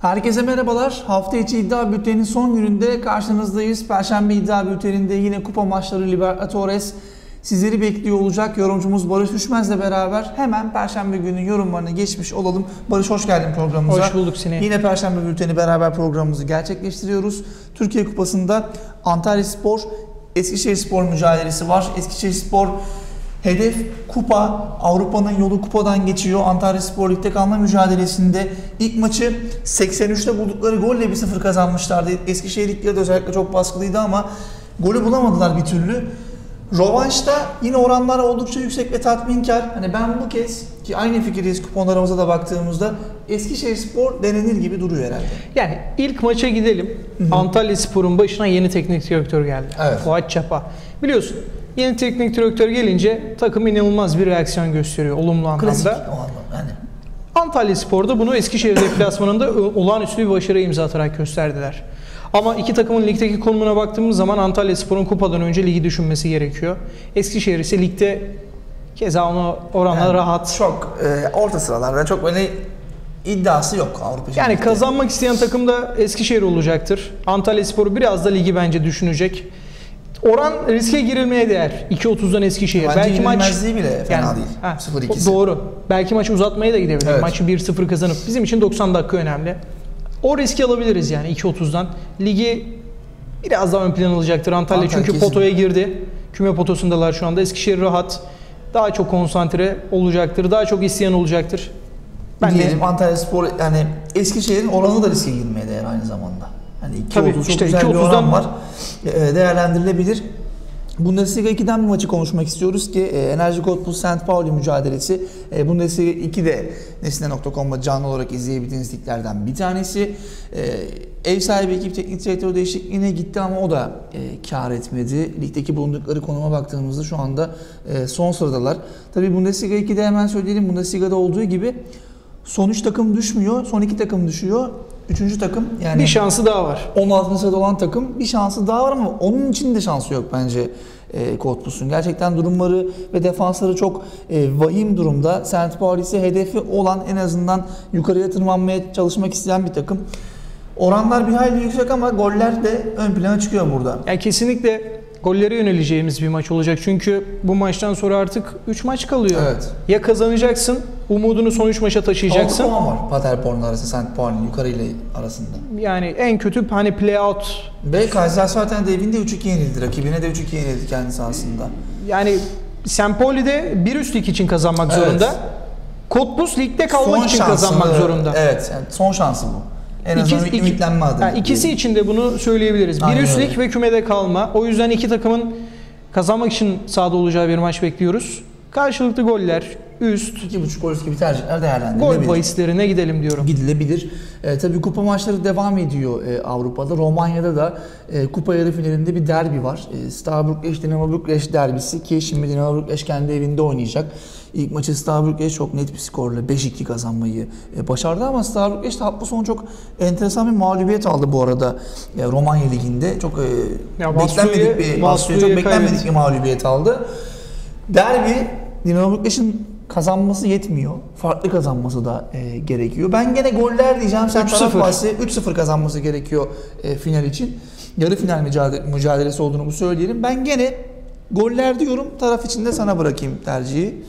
Herkese merhabalar. Hafta içi iddia bülteninin son gününde karşınızdayız. Perşembe iddia bülteninde yine kupa maçları Libertadores sizleri bekliyor olacak. Yorumcumuz Barış Düşmez'le beraber hemen Perşembe günü yorumlarına geçmiş olalım. Barış hoş geldin programımıza. Hoş bulduk seni. Yine Perşembe bülteni beraber programımızı gerçekleştiriyoruz. Türkiye Kupası'nda Antalya Spor, Eskişehir Spor mücadelesi var. Eskişehir Spor Hedef kupa, Avrupa'nın yolu kupadan geçiyor. Antalya Spor Lig'de kalma mücadelesinde ilk maçı 83'te buldukları golle 1-0 kazanmışlardı. Eskişehir Lig'de de özellikle çok baskılıydı ama golü bulamadılar bir türlü. Rovanşta yine oranlar oldukça yüksek ve tatminkar. Hani ben bu kez ki aynı fikirdeyiz kuponlarımıza da baktığımızda Eskişehir Spor denenir gibi duruyor herhalde. Yani ilk maça gidelim. Antalya Spor'un başına yeni teknik direktör geldi. Evet. Fuat Çapa. Biliyorsun yeni teknik direktör gelince takım inanılmaz bir reaksiyon gösteriyor olumlu Klasik o anlamda. anlamda. Yani Antalya Spor'da bunu Eskişehir deplasmanında olağanüstü bir başarı imza atarak gösterdiler. Ama iki takımın ligdeki konumuna baktığımız zaman Antalya Spor'un kupadan önce ligi düşünmesi gerekiyor. Eskişehir ise ligde keza ona oranla Yani rahat. Çok e, orta sıralarda çok böyle iddiası yok Avrupa Yani Ligi'nde. kazanmak isteyen takım da Eskişehir olacaktır. Antalya Sporu biraz da ligi bence düşünecek. Oran riske girilmeye değer. 2.30'dan Eskişehir. Bence Belki maç bile fena değil. Ha, 0-2'si. Doğru. Belki maç uzatmaya da gidebilir. Evet. Maçı 1-0 kazanıp bizim için 90 dakika önemli. O riski alabiliriz yani 2.30'dan. Ligi biraz daha ön plan alacaktır Antalya, Antalya çünkü kesin. potoya girdi. Küme potosundalar şu anda. Eskişehir rahat. Daha çok konsantre olacaktır. Daha çok isteyen olacaktır. Ben de Diyelim Antalya Spor yani Eskişehir'in oranı da riske girmeye değer aynı zamanda. Hani 2.30 Tabii, çok işte güzel bir 2.30'dan oran var. E, değerlendirilebilir. Bundesliga 2'den bir maçı konuşmak istiyoruz ki e, Enerji Cottbus St. Pauli mücadelesi. E, Bundesliga 2 de Nesne.com'da canlı olarak izleyebildiğiniz liglerden bir tanesi. E, ev sahibi ekip teknik direktör değişikliğine gitti ama o da e, kar etmedi. Ligdeki bulundukları konuma baktığımızda şu anda e, son sıradalar. Tabii Bundesliga 2'de hemen söyleyelim Bundesliga'da olduğu gibi son 3 takım düşmüyor, son 2 takım düşüyor. Üçüncü takım yani bir şansı daha var. 16. sırada olan takım bir şansı daha var ama onun için de şansı yok bence e, Cottbus'un. Gerçekten durumları ve defansları çok e, vahim durumda. St. Pauli ise hedefi olan en azından yukarıya tırmanmaya çalışmak isteyen bir takım. Oranlar bir hayli yüksek ama goller de ön plana çıkıyor burada. Yani kesinlikle gollere yöneleceğimiz bir maç olacak. Çünkü bu maçtan sonra artık 3 maç kalıyor. Evet. Ya kazanacaksın, umudunu son 3 maça 6 taşıyacaksın. puan var Paderborn arası St. Pauli'nin yukarı ile arasında. Yani en kötü hani play out. Ve Kaiserslautern de evinde 3-2 yenildi. Rakibine de 3-2 yenildi kendi sahasında. Yani Sempoli'de bir üst lig için kazanmak Evet. zorunda. Cottbus ligde kalmak Son için şansını- kazanmak zorunda. Evet, yani son şansı bu. En azından İkisi- iki- ümitlenme adına. Yani ikisi için de bunu söyleyebiliriz. Bir Aynen üst lig ve kümede kalma. O yüzden iki takımın kazanmak için sahada olacağı bir maç bekliyoruz. Karşılıklı goller, üst, 2.5 gol gibi tercihler gol değerlendirilebilir. bahislerine gidelim diyorum. Gidilebilir. E, tabii kupa maçları devam ediyor e, Avrupa'da. Romanya'da da e, kupa yarı finalinde bir derbi var. E, Steaua Bükreş Dinamo Bükreş derbisi ki şimdi Dinamo Bükreş kendi evinde oynayacak. İlk maçı Steaua Bükreş çok net bir skorla 5-2 kazanmayı e, başardı ama Steaua Bükreş de hafta sonu çok enteresan bir mağlubiyet aldı bu arada e, Romanya Ligi'nde. Çok e, Ya beklenmedik bir çok beklenmedik bir mağlubiyet aldı. Derbi Dinamo Bükreş'in kazanması yetmiyor. Farklı kazanması da e, gerekiyor. Ben gene goller diyeceğim. Sen 3-0. taraf bahsi 3-0 kazanması gerekiyor e, final için. Yarı final mücadele, mücadelesi olduğunu bu söyleyelim. Ben gene goller diyorum. Taraf için de sana bırakayım tercihi.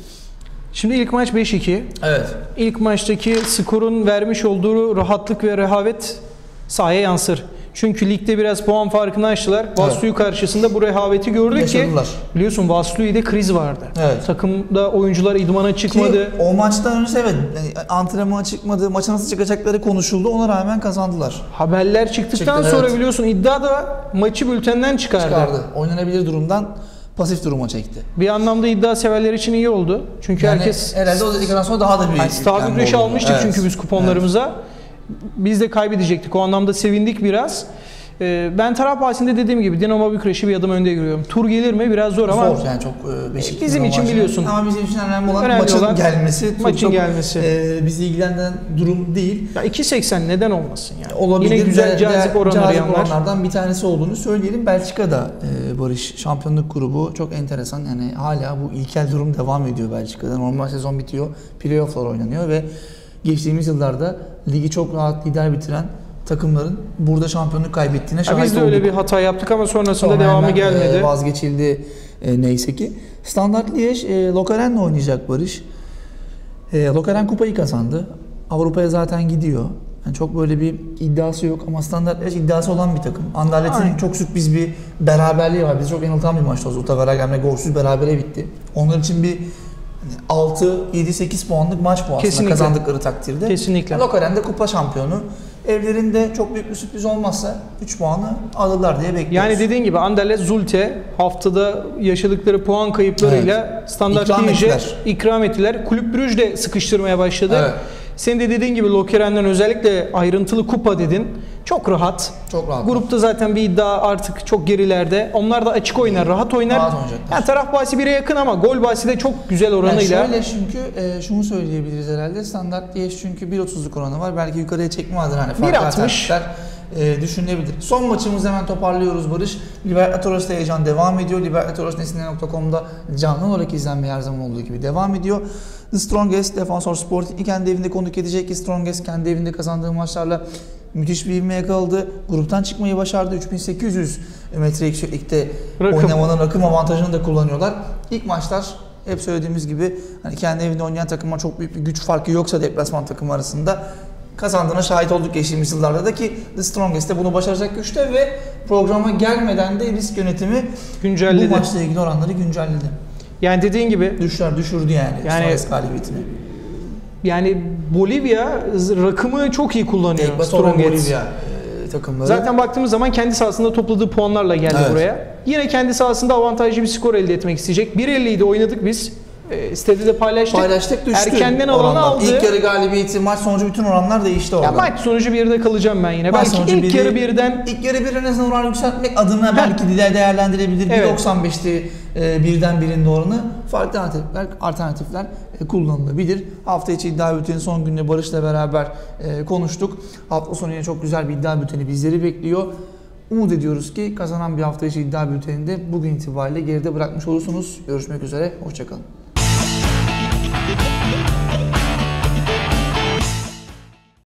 Şimdi ilk maç 5-2. Evet. İlk maçtaki skorun vermiş olduğu rahatlık ve rehavet sahaya yansır. Çünkü ligde biraz puan farkını açtılar. Vaslu'yu karşısında bu rehaveti gördük ki Yaşadılar. biliyorsun Vaslu'da kriz vardı. Evet. Takımda oyuncular idmana çıkmadı. Ki o maçtan önce evet yani antrenmana çıkmadı, maça nasıl çıkacakları konuşuldu. Ona rağmen kazandılar. Haberler çıktıktan Çıktı, sonra evet. biliyorsun iddia da maçı bültenden çıkardı. Çıkardı. Oynanabilir durumdan pasif duruma çekti. Bir anlamda iddia severler için iyi oldu. Çünkü Yani herkes herhalde o dedikten sonra daha da bir yani oldu. almıştık Evet. çünkü biz kuponlarımıza. Biz de kaybedecektik. O anlamda sevindik biraz. Ee, Ben taraf bahsinde dediğim gibi Dinamo Bükreş'i bir adım önde görüyorum. Tur gelir mi? Biraz zor ama Zor yani çok e, Beşiktaş Bizim için maçı. biliyorsun. Ama bizim için önemli olan Önemli maçın olan gelmesi. Maçın çok, gelmesi. e, bizi ilgilendiren durum değil. ya 2.80 neden olmasın yani. Olabilir. Yine güzel cazip cazip oranlardan bir tanesi olduğunu söyleyelim. Belçika'da e, Barış şampiyonluk grubu çok enteresan. Yani hala bu ilkel durum devam ediyor Belçika'da. Normal sezon bitiyor. Playoff'lar oynanıyor ve geçtiğimiz yıllarda ligi çok rahat lider bitiren takımların burada şampiyonluk kaybettiğine şahit biz de olduk. öyle bir hata yaptık ama sonrasında Sonra devamı hemen, gelmedi. e, vazgeçildi e, neyse ki. Standart Liège e, Lokaren'le oynayacak Barış. E, Lokeren kupayı kazandı. Avrupa'ya zaten gidiyor. Yani çok böyle bir iddiası yok ama Standart Liège iddiası olan bir takım. Anderlet'in Aynen. çok sürpriz bir beraberliği var. Bizi çok yanıltan bir maçtı. Zuta Veragem'le golsüz berabere bitti. Onlar için bir 6, 7, 8 puanlık maç bu aslında Kesinlikle. kazandıkları takdirde. Kesinlikle. Lokeren de kupa şampiyonu. Evlerinde çok büyük bir sürpriz olmazsa 3 puanı alırlar diye bekliyoruz. Yani dediğin gibi Anderlecht Zulte haftada yaşadıkları puan kayıplarıyla standart İkram ettiler. ikram ettiler. Kulüp Brüj de sıkıştırmaya başladı. Evet. Senin de dediğin gibi Lokeren'den özellikle ayrıntılı kupa dedin. Çok rahat. çok rahat. Grupta zaten bir iddia artık çok gerilerde. Onlar da açık oynar, rahat oynar. Rahat oynayacaklar. Yani taraf bahsi bire yakın ama gol bahsi de çok güzel Yani oranıyla. şöyle çünkü e, şunu söyleyebiliriz herhalde. Standart diye çünkü 1.30'luk oranı var. Belki yukarıya çekme adına hani farklı 1.60. e, düşünülebilir. Son maçımızı hemen toparlıyoruz Barış. Libertadores'te heyecan devam ediyor. Libertadoresnesine.com'da canlı olarak izlenmeye her zaman olduğu gibi devam ediyor. The Strongest Defensor Sporting kendi evinde konuk edecek ki Strongest kendi evinde kazandığı maçlarla müthiş bir ivme yakaladı. Gruptan çıkmayı başardı. 3800 metre yükseklikte Rakım. oynamanın rakım avantajını da kullanıyorlar. İlk maçlar hep söylediğimiz gibi hani kendi evinde oynayan takımlar çok büyük bir güç farkı yoksa deplasman takımı arasında kazandığına şahit olduk geçtiğimiz yıllarda da ki The Strongest de bunu başaracak güçte ve programa gelmeden de risk yönetimi Güncelledi. bu maçla ilgili oranları güncelledi. Yani dediğin gibi Düşler düşürdü yani, Yani- Strongest galibiyetini. yani Bolivya rakımı çok iyi kullanıyor. Ve Strongest. Bolivya e, takımları. Zaten baktığımız zaman kendi sahasında topladığı puanlarla geldi Evet. buraya. Yine kendi sahasında avantajlı bir skor elde etmek isteyecek. 1.50'yi oynadık biz. E, sitede de paylaştık. paylaştık düştü. Erkenden oranlar. aldı. İlk yarı galibiyeti, maç sonucu bütün oranlar değişti orada. Ya maç sonucu bir yerde kalacağım ben yine. Maç Belki ilk biri- yarı birden İlk yarı bir en azından oran yükseltmek adına belki de değerlendirebilir. Evet. 1.95'ti e, birden birinin oranı. Farklı alternatifler, alternatifler e, kullanılabilir. Hafta içi iddia bülteni son günde Barış'la beraber e, konuştuk. Hafta sonu yine çok güzel bir iddia bülteni bizleri bekliyor. Umut ediyoruz ki kazanan bir hafta içi iddia bülteninde bugün itibariyle geride bırakmış olursunuz. Görüşmek üzere, hoşçakalın.